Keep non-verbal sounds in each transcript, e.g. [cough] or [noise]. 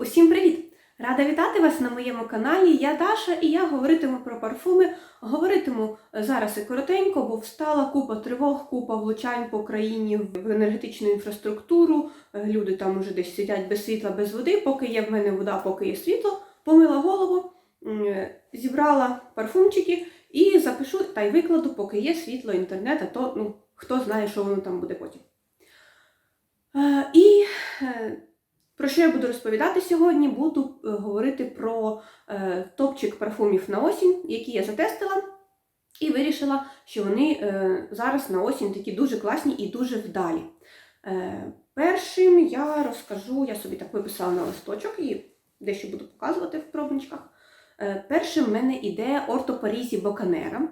Усім привіт! Рада вітати вас на моєму каналі. Я Даша і я говоритиму про парфуми. Говоритиму зараз і коротенько, бо встала купа тривог, купа влучань по країні в енергетичну інфраструктуру. Е, Люди там уже десь сидять без світла, без води. Поки є в мене вода, поки є світло, помила голову, е, зібрала парфумчики і запишу та й викладу, поки є світло, інтернет, а то ну, хто знає, що воно там буде потім. Е, І е, про що я буду розповідати сьогодні? Буду е, говорити про е, топчик парфумів на осінь, які я затестила, і вирішила, що вони е, зараз на осінь такі дуже класні і дуже вдалі. Першим я розкажу, я собі так виписала на листочок і дещо буду показувати в пробничках. Першим в мене іде Орто Парізі Боканера.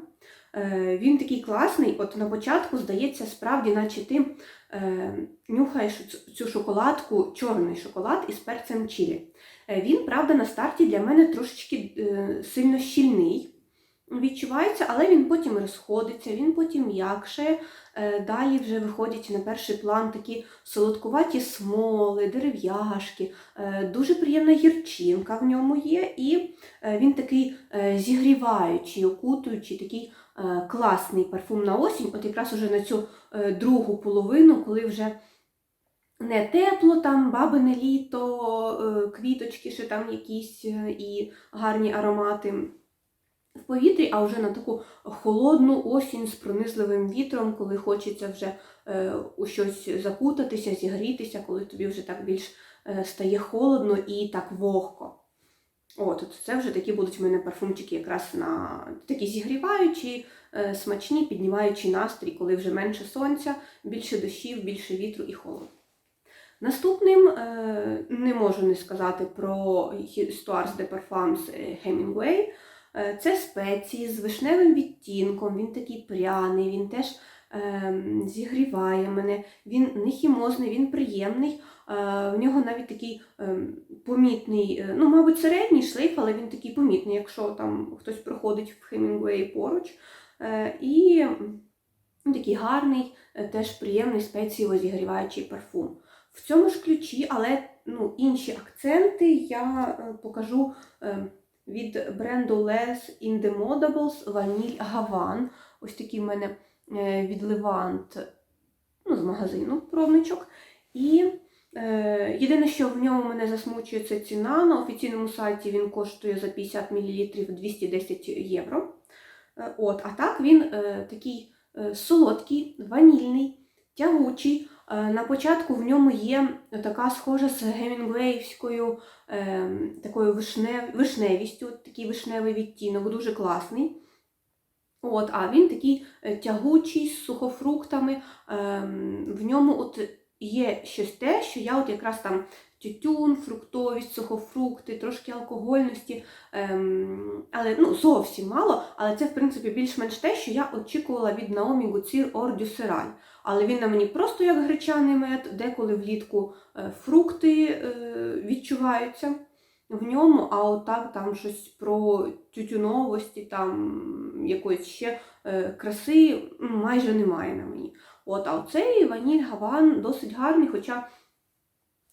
Е, він такий класний, от на початку здається, справді, наче ти е, нюхаєш цю- шоколадку, чорний шоколад із перцем чилі. Е, Він, правда, на старті для мене трошечки сильно щільний. Відчувається, але він потім розходиться, він потім м'якше. Е, Далі вже виходять на перший план такі солодкуваті смоли, дерев'яшки, е, дуже приємна гірчинка в ньому є, і е, він такий зігріваючий, окутуючий, такий класний парфум на осінь. От якраз уже на цю другу половину, коли вже не тепло, там бабине літо, квіточки ще там якісь і гарні аромати в повітрі, а вже на таку холодну осінь з пронизливим вітром, коли хочеться вже е, у щось закутатися, зігрітися, коли тобі вже так більш е, стає холодно і так вогко. От, це вже такі будуть в мене парфумчики якраз на такі зігріваючі, е, смачні, піднімаючі настрій, коли вже менше сонця, більше дощів, більше вітру і холоду. Наступним не можу не сказати про Histoires de Parfums Hemingway. Е, Це спеції з вишневим відтінком, він такий пряний, він теж е, зігріває мене, він не хімозний, він приємний. Е, В нього навіть такий е, помітний, е, ну, мабуть, середній шлейф, але він такий помітний, якщо там хтось проходить в Хемінгуей поруч. Е, І такий гарний, е, теж приємний спецієво зігріваючий парфум. В цьому ж ключі, але ну, інші акценти я е, покажу е, від бренду Les Indemodables Vanille Havan. Ось такий в мене е, від Levant ну, з магазину пробничок. І е, єдине, що в ньому мене засмучує, це ціна. На офіційному сайті він коштує за 50 мл 210 євро. Е, От, а так він е, такий е, солодкий, ванільний, тягучий. Е, На початку в ньому є така схожа з гемінгвеївською е, такою вишнев, вишневістю, такий вишневий відтінок, дуже класний. От, а він такий е, тягучий, з сухофруктами. Ем, в ньому от є щось те, що я от якраз там тютюн, фруктовість, сухофрукти, трошки алкогольності, ем, але ну, зовсім мало. Але це, в принципі, більш-менш те, що я очікувала від Наомі Гуцір Ор дю Сераль. Але він на мені просто як гречаний мед, деколи влітку е, фрукти е, відчуваються в ньому, а отак там щось про тютюновості, там якоїсь ще е, краси майже немає на мені. От, а оцей ваніль гаван досить гарний, хоча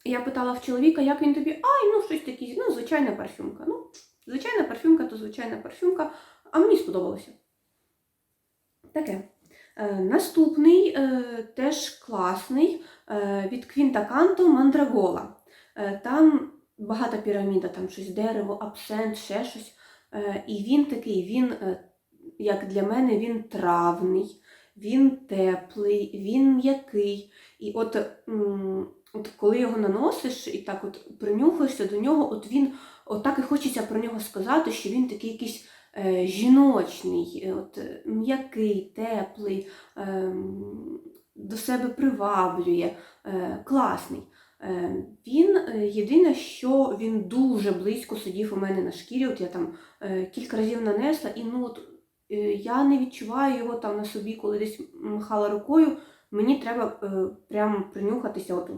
я питала в чоловіка, як він тобі, ай, ну щось таке, ну, звичайна парфюмка. Ну, звичайна парфюмка, то звичайна парфюмка, а мені сподобалося. Таке. Е, наступний е, теж класний е, від Квінта Канто Мандрагола. Е, там багата піраміда, там щось дерево, абсент, ще щось. Е, і він такий, він, е, як для мене, він травний, він теплий, він м'який. І от, м, от коли його наносиш і так от принюхаєшся до нього, от він от так і хочеться про нього сказати, що він такий якийсь е, жіночний, е, от, е, м'який, теплий, ем, до себе приваблює, е, класний. Е, Він е, єдине, що він дуже близько сидів у мене на шкірі. От я там е, кілька разів нанесла, і ну от е, я не відчуваю його там на собі, коли десь махала рукою. Мені треба е, прямо принюхатися, от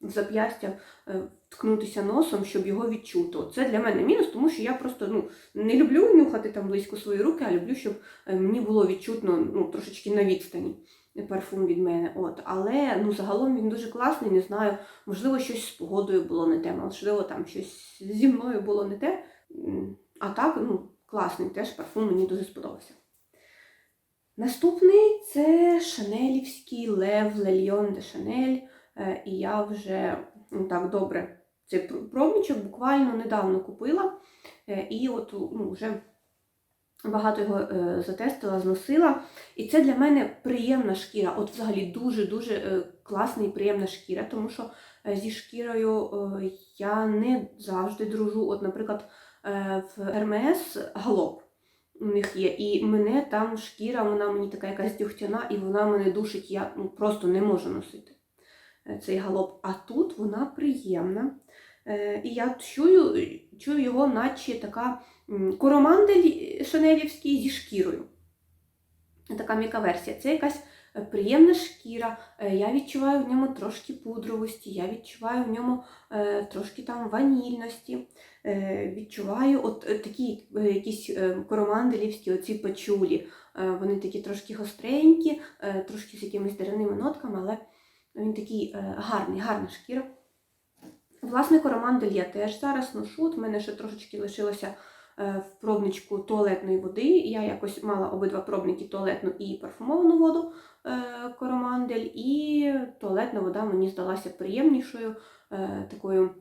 в зап'ястя е, ткнутися носом, щоб його відчути. Це для мене мінус, тому що я просто ну, не люблю нюхати там близько свої руки, а люблю, щоб е, мені було відчутно ну, трошечки на відстані. парфум від мене. От. Але ну, загалом він дуже класний, не знаю, можливо, щось з погодою було не те, можливо, там щось зі мною було не те. А так, ну, класний теж парфум мені дуже сподобався. Наступний це шанелівський Лев Лельйон де Шанель. Е, І я вже ну, так добре цей пр- пробничок буквально недавно купила. Е, І от ну, вже багато його е, затестила, зносила. І це для мене приємна шкіра. От взагалі дуже-дуже класна і приємна шкіра, тому що зі шкірою я не завжди дружу. От, наприклад, в Hermes галоп у них є, і мене там шкіра, вона мені така якась дюхтяна, і вона мене душить, я ну, просто не можу носити цей галоп. А тут вона приємна. Е, І я чую, чую його, наче така м, коромандель шанелівський зі шкірою. Така м'яка версія. Це якась е, приємна шкіра. Е, Я відчуваю в ньому трошки пудровості, я відчуваю в ньому е, трошки там ванільності. Е, Відчуваю от е, такі е, якісь е, короманделівські оці пачулі. Е, Вони такі трошки гостренькі, е, трошки з якимись деревними нотками, але він такий е, гарний, гарна шкіра. Власне, коромандель я теж зараз ношу. От в мене ще трошечки лишилося е, в пробничку туалетної води. Я якось мала обидва пробники туалетну і парфумовану воду е, коромандель, і туалетна вода мені здалася приємнішою, такою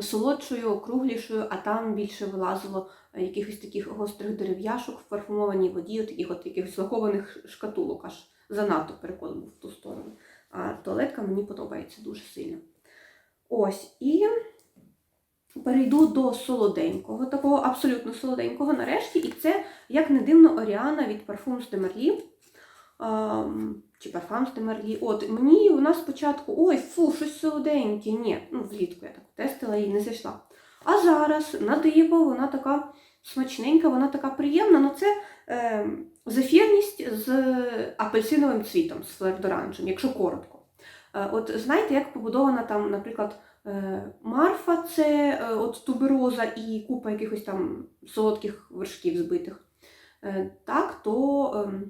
солодшою, округлішою, а там більше вилазило якихось таких гострих дерев'яшок в парфумованій воді, таких от якихось лакованих шкатулок, аж занадто перекол був в ту сторону. А туалетка мені подобається дуже сильно. Ось, і перейду до солоденького, такого абсолютно солоденького нарешті. І це, як не дивно, Оріана від Parfums de. Ем, чи Parfums de Marly. От, мені вона спочатку, ой, фу, щось солоденьке. Ні, ну влітку я так тестила і не зайшла. А зараз на диво вона така смачненька, вона така приємна. Ну це е, зефірність з апельсиновим цвітом, з флердоранжем, якщо коротко. Е, От знаєте, як побудована там, наприклад, е, марфа, це е, от тубероза і купа якихось там солодких вершків збитих. Е, Так, то е,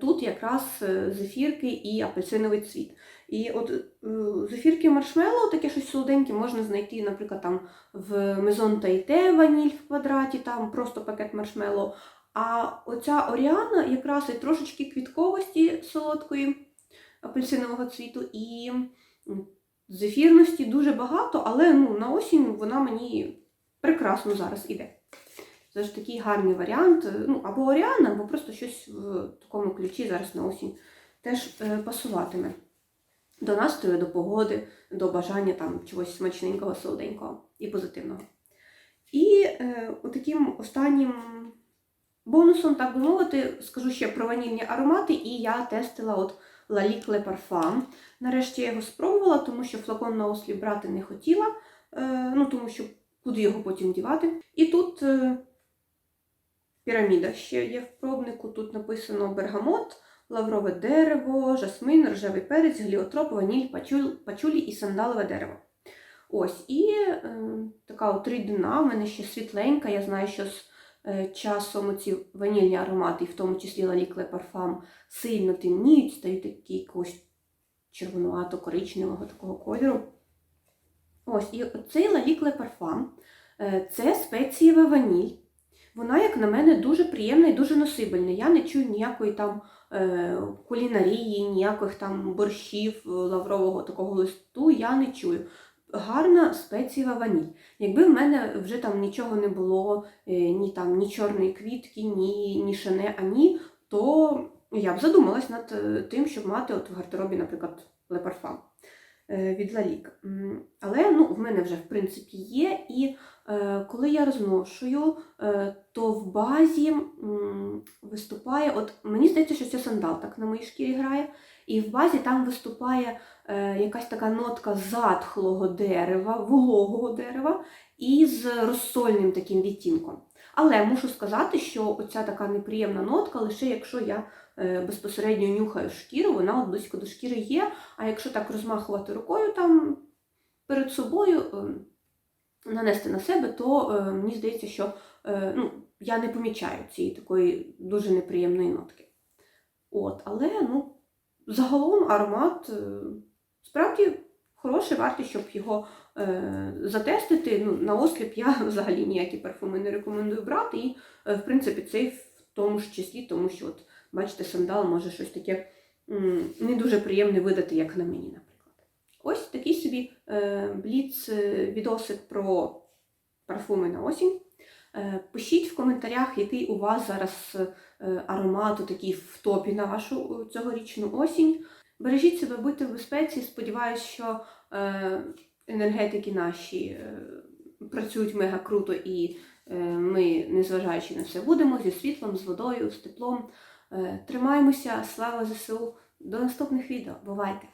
тут якраз е, зефірки і апельсиновий цвіт. І от е, зефірки маршмеллоу, таке щось солоденьке, можна знайти, наприклад, там в Maison Taité ваніль в квадраті, там просто пакет маршмеллоу. А оця Оріана якраз і трошечки квітковості солодкої апельсинового цвіту і зефірності дуже багато, але ну, на осінь вона мені прекрасно зараз іде. Це ж такий гарний варіант. Ну, або Оріана, або просто щось в такому ключі зараз на осінь теж е, пасуватиме. До настрою, до погоди, до бажання там чогось смачненького, солоденького і позитивного. І е, таким останнім бонусом, так би мовити, скажу ще про ванільні аромати, і я тестила от Lalique Le Parfum. Нарешті я його спробувала, тому що флакон на осліп брати не хотіла, е, ну тому що куди його потім дівати. І тут е, піраміда ще є в пробнику, тут написано бергамот, лаврове дерево, жасмин, рожевий перець, гліотроп, ваніль, пачулі і сандалове дерево. Ось, і е, така от рідина, в мене ще світленька, я знаю, що з е, часом ці ванільні аромати, і в тому числі Le Parfum, сильно темніють, стають такі якогось червонувато-коричневого такого кольору. Ось, і цей Le Parfum е, це спецієва ваніль. Вона, як на мене, дуже приємна і дуже носибельна. Я не чую ніякої там е, кулінарії, ніяких там борщів, е, лаврового такого листу, я не чую. Гарна спецієва ваніль. Якби в мене вже там нічого не було, е, ні там ні чорної квітки, ні, ні шане, ані, то я б задумалась над е, тим, щоб мати от в гардеробі, наприклад, лепарфам від Лалік. Але ну, в мене вже в принципі є. І е, коли я розношую, е, то в базі виступає, от мені здається, що це сандал так на моїй шкірі грає. І в базі там виступає е, якась така нотка затхлого дерева, вологого дерева із розсольним таким відтінком. Але мушу сказати, що оця така неприємна нотка, лише якщо я е, безпосередньо нюхаю шкіру, вона от близько до шкіри є. А якщо так розмахувати рукою там перед собою, е, нанести на себе, то е, мені здається, що ну, я не помічаю цієї такої дуже неприємної нотки. От, але ну, загалом аромат справді хороший, вартий, щоб його затестити. Ну, на осліп я [laughs] взагалі ніякі парфуми не рекомендую брати. І, е, в принципі, цей в тому ж числі, тому що, от, бачите, сандал може щось таке не дуже приємне видати, як на мені, наприклад. Ось такий собі е, бліц е, відосик про парфуми на осінь. Е, Пишіть в коментарях, який у вас зараз е, аромат такий в топі на вашу е, цьогорічну осінь. Бережіть себе, будьте в безпеці. Сподіваюсь, що е, енергетики наші е, працюють мега круто і е, ми, незважаючи на все, будемо зі світлом, з водою, з теплом. Е, Тримаємося, слава ЗСУ! До наступних відео. Бувайте!